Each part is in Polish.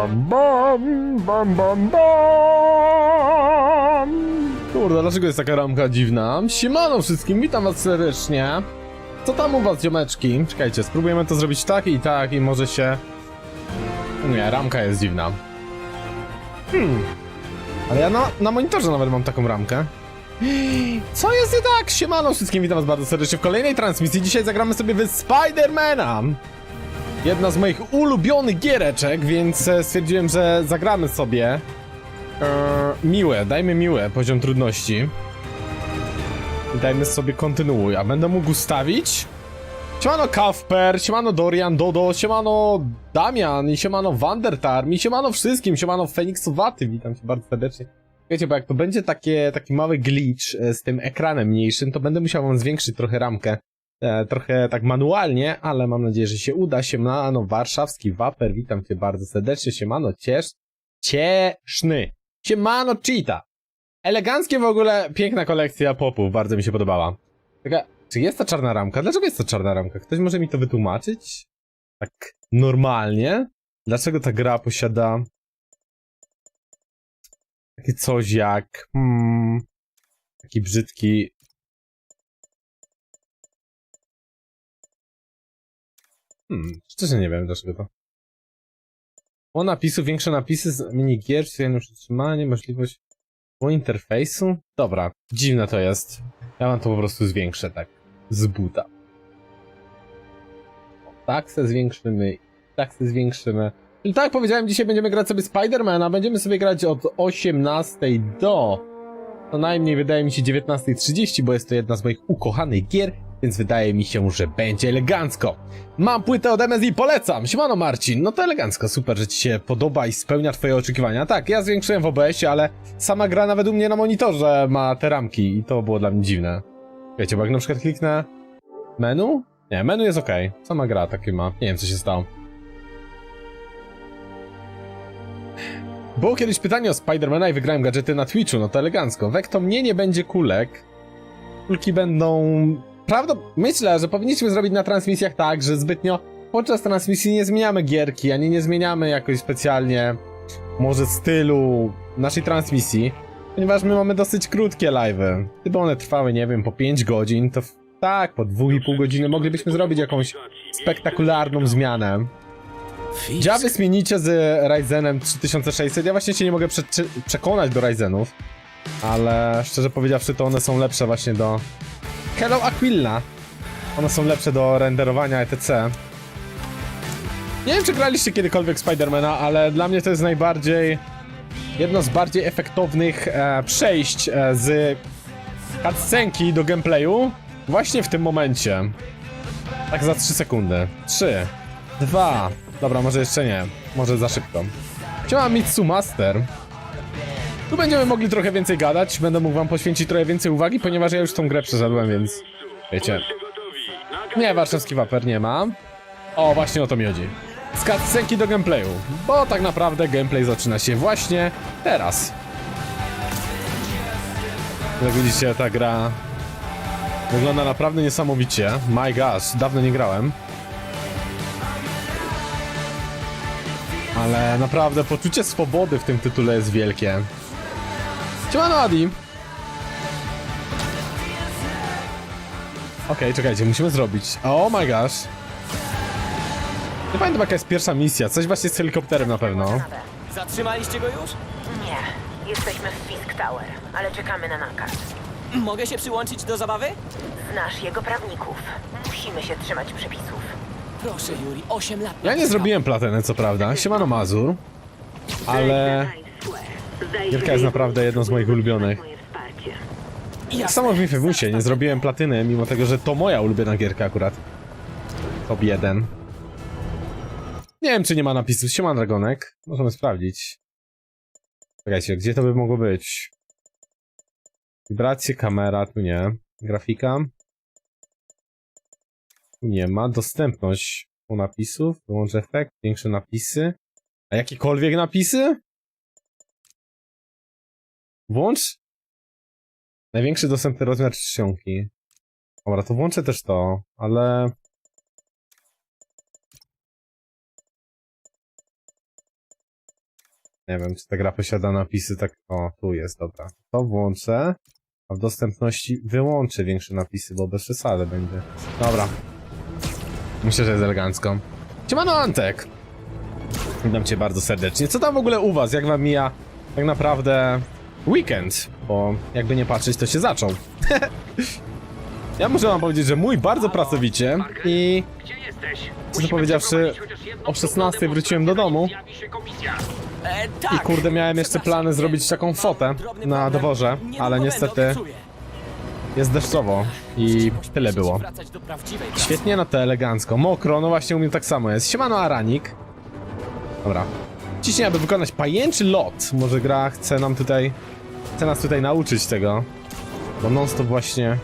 Bam, bam, bam, bam, bam. Kurde, dlaczego jest taka ramka dziwna? Siemano wszystkim, witam was serdecznie. Co tam u was, ziomeczki? Czekajcie, spróbujemy to zrobić tak i tak i może się... Nie, ramka jest dziwna. Hmm. Ale ja na, na monitorze nawet mam taką ramkę. Co jest nie tak? Siemano wszystkim, witam was bardzo serdecznie w kolejnej transmisji. Dzisiaj zagramy sobie w Spidermana. Jedna z moich ulubionych giereczek, więc e, stwierdziłem, że zagramy sobie. Eee, miłe, dajmy miłe poziom trudności. I dajmy sobie kontynuuj, a będę mógł ustawić. Siemano Kafper, siemano Dorian, Dodo, siemano Damian i siemano Wandertarm i siemano wszystkim, siemano Feniksowaty, witam cię bardzo serdecznie. Wiecie, bo jak to będzie takie, taki mały glitch e, z tym ekranem mniejszym, to będę musiał wam zwiększyć trochę ramkę. E, trochę tak manualnie, ale mam nadzieję, że się uda. Siemano Warszawski Waper, witam cię bardzo serdecznie. Siemano Ciesz... Cieszny. Siemano Cheetah. Eleganckie w ogóle, piękna kolekcja popów, bardzo mi się podobała. Taka, czy jest ta czarna ramka? Dlaczego jest to czarna ramka? Ktoś może mi to wytłumaczyć? Tak normalnie? Dlaczego ta gra posiada takie coś jak hmm, taki brzydki Hmm, szczerze nie wiem dlaczego to. O napisu, większe napisy z minigier, jedno przytrzymanie, możliwość po interfejsu? Dobra, dziwne to jest. Ja mam to po prostu zwiększę tak, z buta. O, tak se zwiększymy, tak se zwiększymy. Czyli tak jak powiedziałem, dzisiaj będziemy grać sobie Spidermana, będziemy sobie grać od 18 do co najmniej wydaje mi się 19.30, bo jest to jedna z moich ukochanych gier, więc wydaje mi się, że będzie elegancko. Mam płytę od MSI, polecam! Siemano Marcin, no to elegancko, super, że ci się podoba i spełnia twoje oczekiwania. Tak, ja zwiększyłem w OBS-ie, ale sama gra nawet u mnie na monitorze ma te ramki i to było dla mnie dziwne. Wiecie, bo jak na przykład kliknę menu? Nie, menu jest ok. Sama gra takie ma. Nie wiem, co się stało. Było kiedyś pytanie o Spidermana i wygrałem gadżety na Twitchu, no to elegancko. Wekto mnie nie będzie kulek. Kulki będą... Prawda... Myślę, że powinniśmy zrobić na transmisjach tak, że zbytnio podczas transmisji nie zmieniamy gierki, ani nie zmieniamy jakoś specjalnie może stylu naszej transmisji, ponieważ my mamy dosyć krótkie live'y. Gdyby one trwały, nie wiem, po 5 godzin, to tak, po 2,5 godziny moglibyśmy zrobić jakąś spektakularną zmianę. Działy zmienicie z Ryzenem 3600. Ja właśnie się nie mogę prze przekonać do Ryzenów, ale szczerze powiedziawszy, to one są lepsze właśnie do. Hello Aquila! One są lepsze do renderowania etc. Nie wiem, czy graliście kiedykolwiek Spidermana, ale dla mnie to jest najbardziej. jedno z bardziej efektownych e, przejść e, z cutscenki do gameplayu właśnie w tym momencie. Tak za 3 sekundy. 3, Dwa. Dobra, może jeszcze nie. Może za szybko. Siema Mitsu Master. Tu będziemy mogli trochę więcej gadać. Będę mógł wam poświęcić trochę więcej uwagi, ponieważ ja już tą grę przeszedłem, więc... Wiecie. Nie, warszawski waper nie ma. O, właśnie o to mi chodzi. Z cutscenki do gameplayu. Bo tak naprawdę gameplay zaczyna się właśnie teraz. Jak widzicie, ta gra wygląda naprawdę niesamowicie. My gosh, dawno nie grałem. Ale naprawdę poczucie swobody w tym tytule jest wielkie. Siemano Adi! Okej, czekajcie, musimy zrobić. Oh my gosh. Nie pamiętam jaka jest pierwsza misja, coś właśnie z helikopterem na pewno. Zatrzymaliście go już? Nie, jesteśmy w Fisk Tower, ale czekamy na nakaz. Mogę się przyłączyć do zabawy? Znasz jego prawników. Musimy się trzymać przepisów. Proszę, Yuri, 8 lat. Ja nie zrobiłem platyny, co prawda. Siemano Mazur. Ale gierka jest naprawdę jedną z moich ulubionych. Samo w Infamousie nie zrobiłem platyny, mimo tego, że to moja ulubiona gierka akurat. Top 1. Nie wiem, czy nie ma napisów. Siema Dragonek. Możemy sprawdzić. Czekajcie, gdzie to by mogło być? Wibracje, kamera, tu nie. Grafika. Tu nie ma. Dostępność u napisów. Wyłącz efekt, większe napisy. A jakiekolwiek napisy? Włącz Największy dostępny rozmiar czcionki. Dobra, to włączę też to, ale... Nie wiem, czy ta gra posiada napisy tak... O, tu jest, dobra. To włączę, a w dostępności wyłączę większe napisy, bo bez przesady będzie. Dobra. Myślę, że jest elegancko. Siemano Antek! Witam cię bardzo serdecznie. Co tam w ogóle u was? Jak wam mija tak naprawdę weekend? Bo jakby nie patrzeć, to się zaczął. ja muszę wam powiedzieć, że mój bardzo pracowicie i Gdzie jesteś? Co to powiedziawszy, o 16 wróciłem do domu. E, i tak. kurde miałem jeszcze Przepraszam, plany zrobić taką fotę Drobny na problem. dworze, Niedługo ale będę, niestety obiecuję. jest deszczowo i tyle było. wracać do prawdziwej pracy. Świetnie, no to elegancko. Mokro, no właśnie u mnie tak samo jest. Siemano Aranik. Dobra. Ciśnij, aby wykonać pajęczy lot. Może gra chce nam tutaj... Chce nas tutaj nauczyć tego. Bo non-stop właśnie...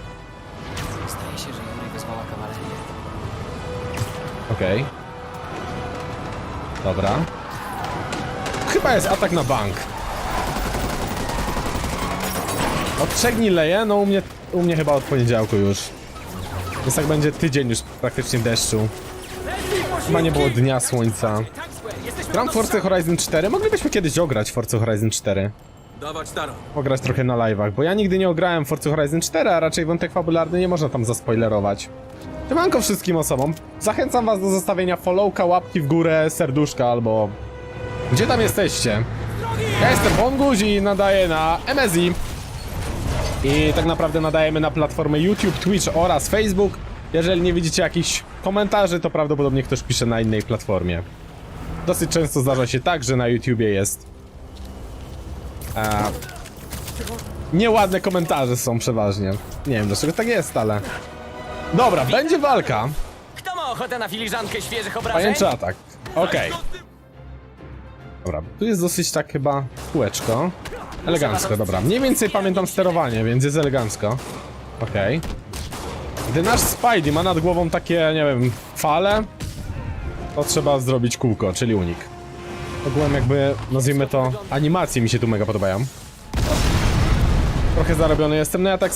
Zdaje się, że wezwała kawalerię. Okej. Dobra. Chyba jest atak na bank. Od trzech dni leje, no u mnie, u mnie chyba od poniedziałku już. Więc tak będzie tydzień już praktycznie deszczu. Chyba nie było dnia słońca. Gram Forza Horizon 4. Moglibyśmy kiedyś ograć Forza Horizon 4. Dawać Taro. Pograć trochę na live'ach, bo ja nigdy nie ograłem Forza Horizon 4, a raczej wątek fabularny nie można tam zaspoilerować. Siemanko wszystkim osobom. Zachęcam was do zostawienia followka, łapki w górę, serduszka albo... Gdzie tam jesteście? Ja jestem Bonguś i nadaję na MSI. I tak naprawdę nadajemy na platformę YouTube, Twitch oraz Facebook. Jeżeli nie widzicie jakichś komentarzy, to prawdopodobnie ktoś pisze na innej platformie. Dosyć często zdarza się tak, że na YouTubie jest... E, nieładne komentarze są przeważnie. Nie wiem dlaczego tak jest, ale... Dobra, będzie walka. Kto ma ochotę na filiżankę świeżych obrażeń? Pajęczy atak. Okej. Dobra, tu jest dosyć tak chyba kółeczko. Elegancko, dobra. Mniej więcej pamiętam sterowanie, więc jest elegancko. Okej. Gdy nasz Spidey ma nad głową takie, nie wiem, fale, to trzeba zrobić kółko, czyli unik. Ogółem jakby, nazwijmy to, animacje mi się tu mega podobają. Trochę zarobiony jestem, no ja tak